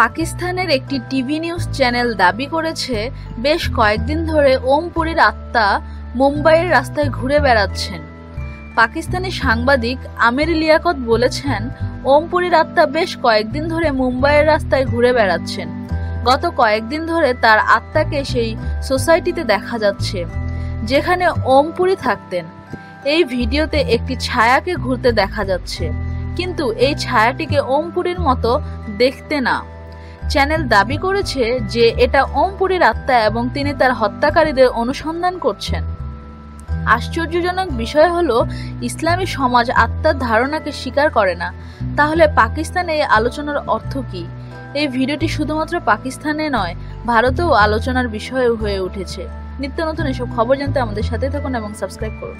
পাকিস্তানের একটি TV news channel দাবি করেছে, বেশ কয়েকদিন ধরে ওম পুরীর আত্মা মুম্বাইয়ের রাস্তায় ঘুরে বেড়াচ্ছেন। পাকিস্তানি সাংবাদিক আমির লিয়াকত বলেছেন ওম পুরীর আত্মা বেশ কয়েকদিন ধরে মুম্বাইয়ের রাস্তায় ঘুরে বেড়াচ্ছেন। গত কয়েকদিন ধরে তার আত্মাকে সেই সোসাইটিতে দেখা যাচ্ছে, যেখানে ওম পুরী থাকতেন। এই ভিডিওতে একটি ছায়াকে ঘুরতে দেখা যাচ্ছে, কিন্তু এই ছায়াটিকে ওম পুরীর মতো দেখতে না। চ্যানেল দাবি করেছে যে এটা ওম পুরীর আত্মা এবং তিনি তার হত্যাকারীদের অনুসন্ধান করছেন। আশ্চর্যজনক বিষয় হলো, ইসলামী সমাজ আত্মার ধারণাকে স্বীকার করে না। তাহলে পাকিস্তানে এই আলোচনার অর্থ কি? এই ভিডিওটি শুধুমাত্র পাকিস্তানে নয়, ভারতেও আলোচনার বিষয় হয়ে উঠেছে। নিত্য নতুন এসব খবর জানতে আমাদের সাথে থাকুন এবং সাবস্ক্রাইব করুন।